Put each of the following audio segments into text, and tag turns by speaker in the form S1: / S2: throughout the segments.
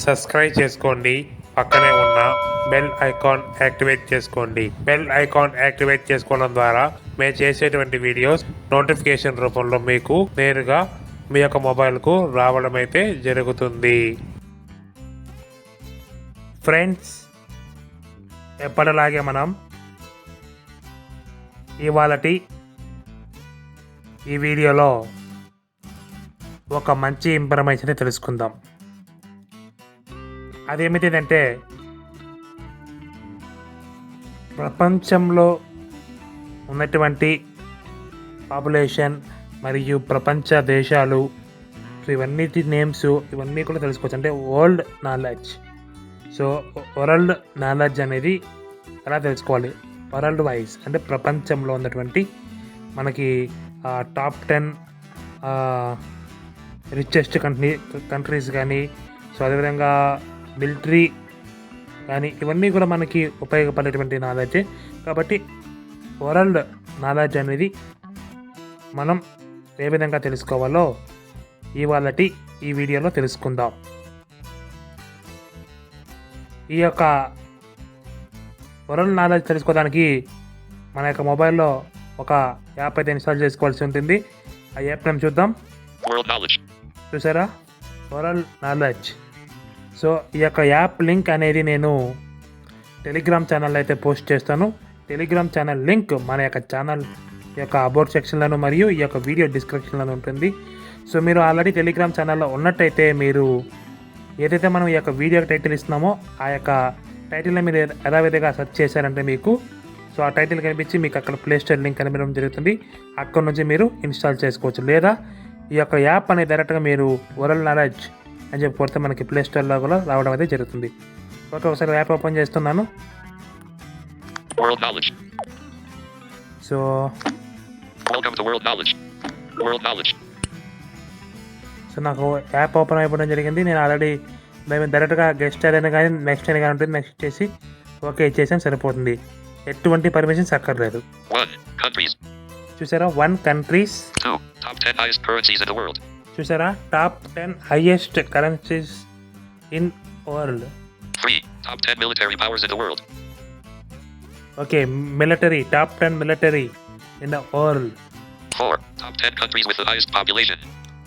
S1: Subscribe చేసుకోండి. పక్కనే ఉన్న బెల్ ఐకాన్ యాక్టివేట్ చేసుకోండి. బెల్ ఐకాన్ యాక్టివేట్ చేసుకోవడం ద్వారా మేము చేసేటువంటి వీడియోస్ నోటిఫికేషన్ రూపంలో మీకు నేరుగా మీ యొక్క మొబైల్కు రావడం అయితే జరుగుతుంది. ఫ్రెండ్స్ ఎప్పటిలాగే మనం ఇవాళటి ఈ వీడియోలో ఒక మంచి ఇన్ఫర్మేషన్ తెలుసుకుందాం. అదేమిటిదంటే ప్రపంచంలో ఉన్నటువంటి పాపులేషన్ మరియు ప్రపంచ దేశాలు ఇవన్నీ ఇవన్నిటి నేమ్స్ ఇవన్నీ కూడా తెలుసుకోవచ్చు. అంటే world knowledge. So world knowledge అనేది ఎలా తెలుసుకోవాలి? World wise. అంటే ప్రపంచంలో ఉన్నటువంటి మనకి top ten richest country countries కానీ సో అదేవిధంగా మిలిటరీ కానీ ఇవన్నీ కూడా మనకి ఉపయోగపడేటువంటి నాలెడ్జ్. కాబట్టి వరల్డ్ నాలెడ్జ్ అనేది మనం ఏ విధంగా తెలుసుకోవాలో ఇవాళటి ఈ వీడియోలో తెలుసుకుందాం. ఈ యొక్క వరల్డ్ నాలెడ్జ్ తెలుసుకోవడానికి మన యొక్క మొబైల్లో ఒక యాప్ అయితే ఇన్స్టాల్ చేసుకోవాల్సి ఉంటుంది. ఆ యాప్ మేము చూద్దాం. చూసారా? World knowledge. సో ఈ యొక్క యాప్ లింక్ అనేది నేను టెలిగ్రామ్ ఛానల్ అయితే పోస్ట్ చేస్తాను. టెలిగ్రామ్ ఛానల్ లింక్ మన యొక్క ఛానల్ యొక్క అబౌట్ సెక్షన్లను మరియు ఈ యొక్క వీడియో డిస్క్రిప్షన్లో ఉంటుంది. సో మీరు ఆల్రెడీ టెలిగ్రామ్ ఛానల్లో ఉన్నట్టయితే మీరు ఏదైతే మనం ఈ యొక్క వీడియో టైటిల్ ఇస్తున్నామో ఆ యొక్క టైటిల్ని మీరు యథావిధిగా సెర్చ్ చేశారంటే మీకు సో ఆ టైటిల్ కనిపించి మీకు అక్కడ ప్లే స్టోర్ లింక్ కనిపించడం జరుగుతుంది. అక్కడ నుంచి మీరు ఇన్స్టాల్ చేసుకోవచ్చు. లేదా ఈ యొక్క యాప్ అనేది డైరెక్ట్గా మీరు వరల్డ్ నాలెడ్జ్ అని చెప్పి కొడితే మనకి ప్లే స్టోర్లో కూడా రావడం అయితే జరుగుతుంది. ఓకే ఒకసారి యాప్ ఓపెన్ చేస్తున్నాను. సో. సో నాకు యాప్ ఓపెన్ అయిపోవడం జరిగింది. నేను ఆల్రెడీ మేము డైరెక్ట్గా గెస్ట్ ఏదైనా కానీ నెక్స్ట్ అయినా కానీ ఉంటుంది. నెక్స్ట్ చేసి ఓకే ఇచ్చేసాం సరిపోతుంది. ఎటువంటి పర్మిషన్స్ అక్కర్లేదు. చూసారా?
S2: One countries ten highest currencies in the world.
S1: చూసారా top ten highest currencies in world
S2: Three top ten military powers in the world.
S1: Okay military top ten military in the world
S2: Four top ten countries with the highest population.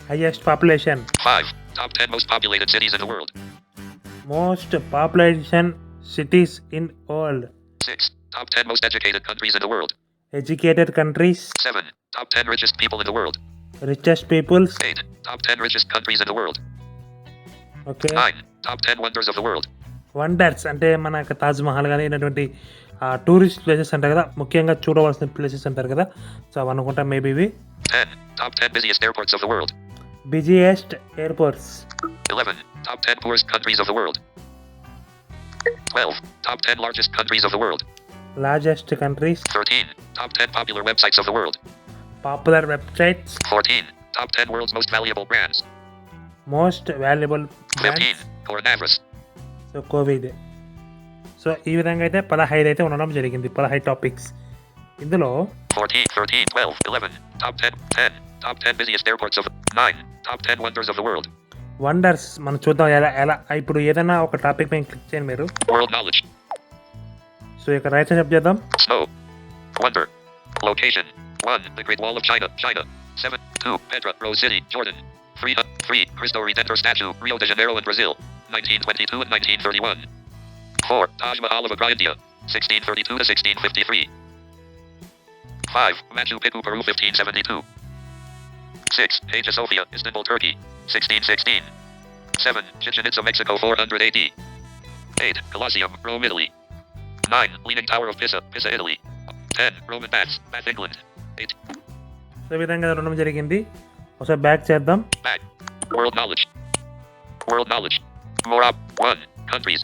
S1: Highest population
S2: Five top ten most populated cities in the world.
S1: Most population cities in world
S2: Six top ten most educated countries in the world.
S1: Educated countries
S2: Seven top ten richest people in the world.
S1: Richest peoples
S2: Eight top ten richest countries in the world.
S1: Okay
S2: Nine top ten wonders of the world.
S1: Wonders అంటే మన యొక్క తాజ్ మహల్ కానీ ఇటువంటి tourist places అంటారు కదా ముఖ్యంగా చూడవలసిన places అంటారు కదా సో అవి అనుకుంటా మేబీ ఇవి
S2: Ten top ten busiest airports of the world.
S1: Busiest airports
S2: 11. Top 10 poorest countries of the world. 12. Top 10 largest countries of the world.
S1: Largest countries
S2: 13. Top 10 popular websites of the world.
S1: Popular websites
S2: 14. Top 10 world's most valuable brands.
S1: Most valuable
S2: 15. Coronavirus.
S1: So covid so ఈ విధంగా అయితే పదహైదు అయితే ఉండడం జరిగింది పదహైదు topics ఇందులో
S2: 14. 13. 12. 11. Top 10. 10. Top 10 busiest airports of 9. Top 10 wonders of the world.
S1: Wonders మనం చూద్దాం ఎలా ఎలా ఇప్పుడు ఏదైనా ఒక టాపిక్ పైన క్లిక్ చేయండి మీరు
S2: World knowledge.
S1: సో ఇక్కడ రైట్ సైడ్ చెప్తాం
S2: Snow. Wonder. Location. 1. The Great Wall of China, China. 7. 2. Petra, Rose City, Jordan. 3. uh, 3. Cristo Redentor Statue, Rio de Janeiro and Brazil. 1922 and 1931. 4. Taj Mahal of Agra, India. 1632 to 1653. 5. Machu Picchu, Peru, 1572. 6. Hagia Sophia, Istanbul, Turkey. 1616. 7. Chichen Itza, Mexico, 400 AD. 8. Colosseum, Rome, Italy. 9. Leaning Tower of Pisa, Pisa, Italy. 10. Roman Baths, Bath, England. 8.
S1: So విధంగా ఉండడం జరిగింది ఒకసారి back చేద్దాం
S2: Back. World knowledge. World knowledge. More op. 1. Countries.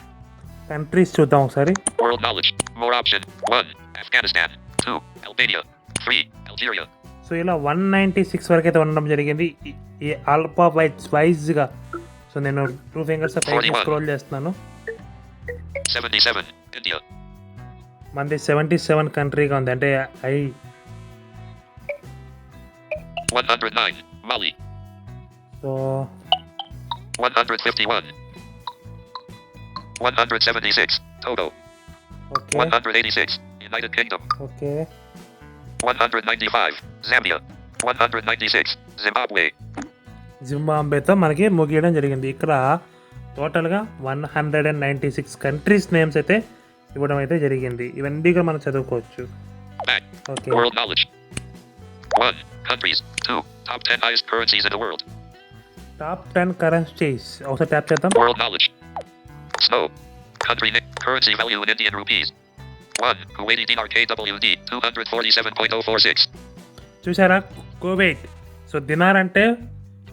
S1: Countries చూద్దాం ఒకసారి
S2: World knowledge. More option. 1. Afghanistan. 2. Albania. 3. Algeria.
S1: So ఇలా one ninety six వరకు అయితే ఉండడం జరిగింది ఈ- ఆల్ఫా వైట్స్ వైజ్గా సో నేను టూ ఫింగర్స్ పైకి
S2: 41.
S1: స్క్రోల్ చేస్తున్నాను
S2: 77. India.
S1: మనది సెవెంటీ సెవెన్ కంట్రీగా ఉంది అంటే I
S2: 109. Mali.
S1: So
S2: 151. 176. Togo.
S1: Okay
S2: 186. United Kingdom.
S1: Okay
S2: 195. Zambia. 196. Zimbabwe.
S1: జింబాంబేతో మనకి ముగియడం జరిగింది ఇక్కడ టోటల్గా one hundred and ninety six countries names అయితే ఇవ్వడం అయితే జరిగింది ఇవన్నీ కూడా మనం చదువుకోవచ్చు. Okay
S2: World knowledge. 1. Countries. 2. Top 10 highest currencies in the world.
S1: Top ten currencies ఒకసారి ట్యాప్ చేద్దాం
S2: World knowledge. Snow. Country name. Currency value in Indian rupees. 1. Kuwaiti dinar KWD 247.046.
S1: చూసారా కోవిడ్ సో దినార్ అంటే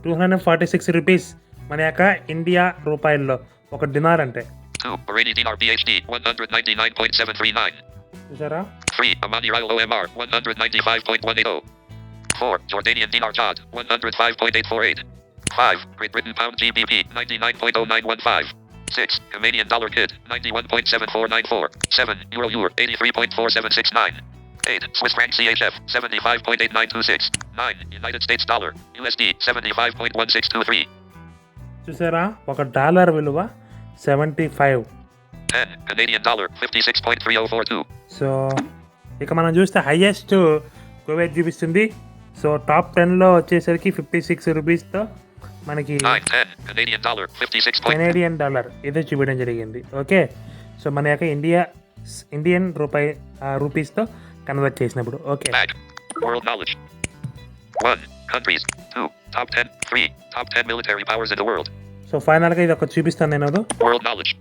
S1: two hundred forty six rupees మన యొక్క India రూపాయల్లో ఒక dinar అంటే
S2: 2. Bahraini dinar BHD 199.739.
S1: చూసారా
S2: 3. Amani Riyal OMR 195.180. 4. Jordanian dinar CAD 105.848. 5. Great Britain pound GBP 99.0915. 6. Canadian dollar KID 91.7494. 7. Euro EUR 83.4769. 8. Swiss franc CHF 75.8926. 9. United States dollar USD 75.1623.
S1: చూసారా ఒక dollar విలువ seventy five
S2: 10. Canadian dollar 56.3042.
S1: So ఇక మనం చూస్తే highest Covid చూపిస్తుంది so top టెన్లో వచ్చేసరికి fifty six రూపీస్తో మనకి
S2: 9. 10. Canadian dollar 56. Point-
S1: Canadian dollar ఇదే చూపించడం జరిగింది ఓకే సో మన యొక్క ఇండియా ఇండియన్ రూపాయి ఆ, రూపీస్తో కన్వర్ట్ చేసినప్పుడు okay
S2: Back. World knowledge. 1. Countries. 2. Top 10. 3. Top 10 military powers in the world.
S1: So ఫైనల్గా ఇది ఒక చూపిస్తాను నేను అది.
S2: World knowledge.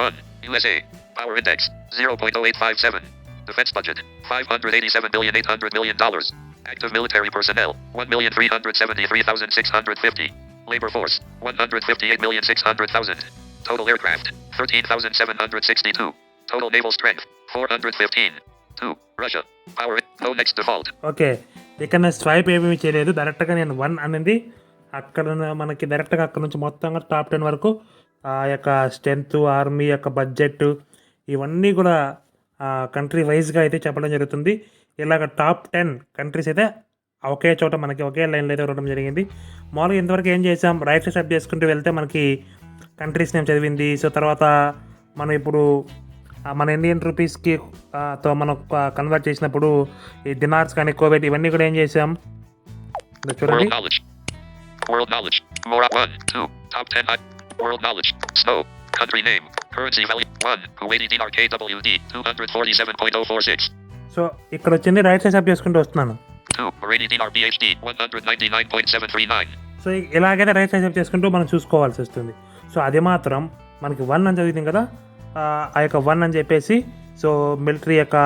S2: 1. USA. Power index. 0.0857. Defense budget. 587 billion 800 million dollars. Active military personnel. 1,373,650. Labor force. 158,600,000. Total aircraft. 13,762. Total naval strength. 415. 2. Russia. Power. No next default.
S1: Okay ఇక్కడ నేను swipe ఏమీ చేయలేదు డైరెక్ట్గా నేను వన్ అనేది అక్కడ మనకి డైరెక్ట్గా అక్కడ నుంచి మొత్తంగా టాప్ టెన్ వరకు ఆ యొక్క స్ట్రెంత్ ఆర్మీ యొక్క బడ్జెట్ ఇవన్నీ కూడా కంట్రీ వైజ్గా అయితే చెప్పడం జరుగుతుంది ఇలాగ టాప్ టెన్ కంట్రీస్ అయితే ఒకే చోట మనకి ఒకే లైన్లో అయితే ఉండడం జరిగింది మామూలుగా ఇంతవరకు ఏం చేసాం రైట్ స్టెప్ చేసుకుంటూ వెళ్తే మనకి కంట్రీస్ నేమ్ చదివింది సో తర్వాత మనం ఇప్పుడు మన ఇండియన్ రూపీస్కి తో మనం కన్వర్ట్ చేసినప్పుడు ఈ డినార్స్ కానీ కోవిడ్ ఇవన్నీ కూడా ఏం చేసాం చూడండి
S2: World knowledge. World knowledge. Mora 1, 2. Top 10. hi- World knowledge. Snow. Country name. Currency value. 1. Kuwaiti dinar KWD 247.046.
S1: So ఇక్కడ వచ్చింది రైట్ సైడ్ చేసుకుంటూ వస్తున్నాను
S2: 2. Bahraini dinar BHD 199.739.
S1: సో ఇలాగైతే రైట్ సైడ్ చేసుకుంటూ మనం చూసుకోవాల్సి వస్తుంది సో అది మాత్రం మనకి వన్ అని చదివింది కదా ఆ, ఆ యొక్క వన్ అని చెప్పేసి సో మిలిటరీ యొక్క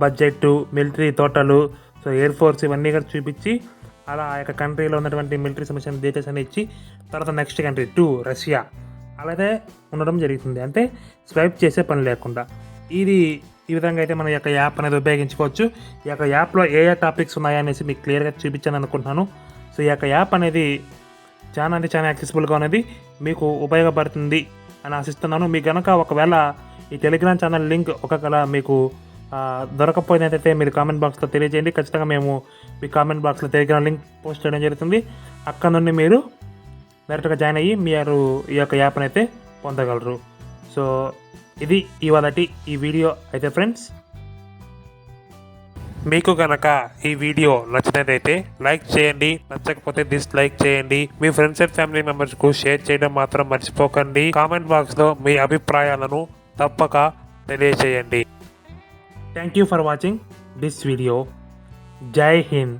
S1: బడ్జెట్ మిలిటరీ తోటలు సో ఎయిర్ ఫోర్స్ ఇవన్నీ కూడా చూపించి అలా ఆ యొక్క కంట్రీలో ఉన్నటువంటి మిలిటరీ సమస్యను డీటెయిల్స్ అని ఇచ్చి తర్వాత నెక్స్ట్ కంట్రీ టూ రష్యా అలాగే ఉండడం జరుగుతుంది అంటే స్వైప్ చేసే పని లేకుండా ఇది ఈ విధంగా అయితే మన యొక్క యాప్ అనేది ఉపయోగించుకోవచ్చు. ఈ యొక్క యాప్లో ఏ ఏ టాపిక్స్ ఉన్నాయనేసి మీకు క్లియర్గా చూపించాను అనుకుంటున్నాను. సో ఈ యొక్క యాప్ అనేది చాలా అంటే చాలా యాక్సెసిబుల్గా ఉన్నది. మీకు ఉపయోగపడుతుంది అని ఆశిస్తున్నాను. మీకు కనుక ఒకవేళ ఈ టెలిగ్రామ్ ఛానల్ లింక్ ఒకవేళ మీకు ఆ, మీరు కామెంట్ బాక్స్లో తెలియజేయండి. ఖచ్చితంగా మేము మీ కామెంట్ బాక్స్లో టెలిగ్రామ్ లింక్ పోస్ట్ చేయడం జరుగుతుంది. అక్కడ నుండి మీరు డైరెక్ట్గా జాయిన్ అయ్యి మీరు ఈ యొక్క యాప్ని అయితే పొందగలరు. సో ఇది ఇవాళటి ఈ వీడియో. అయితే ఫ్రెండ్స్ మీకు కనుక ఈ వీడియో నచ్చినట్లయితే లైక్ చేయండి నచ్చకపోతే డిస్లైక్ చేయండి. మీ ఫ్రెండ్స్ అండ్ ఫ్యామిలీ మెంబర్స్కు షేర్ చేయడం మాత్రం మర్చిపోకండి. కామెంట్ బాక్స్లో మీ అభిప్రాయాలను తప్పక తెలియచేయండి. Thank you for watching this video Jai Hind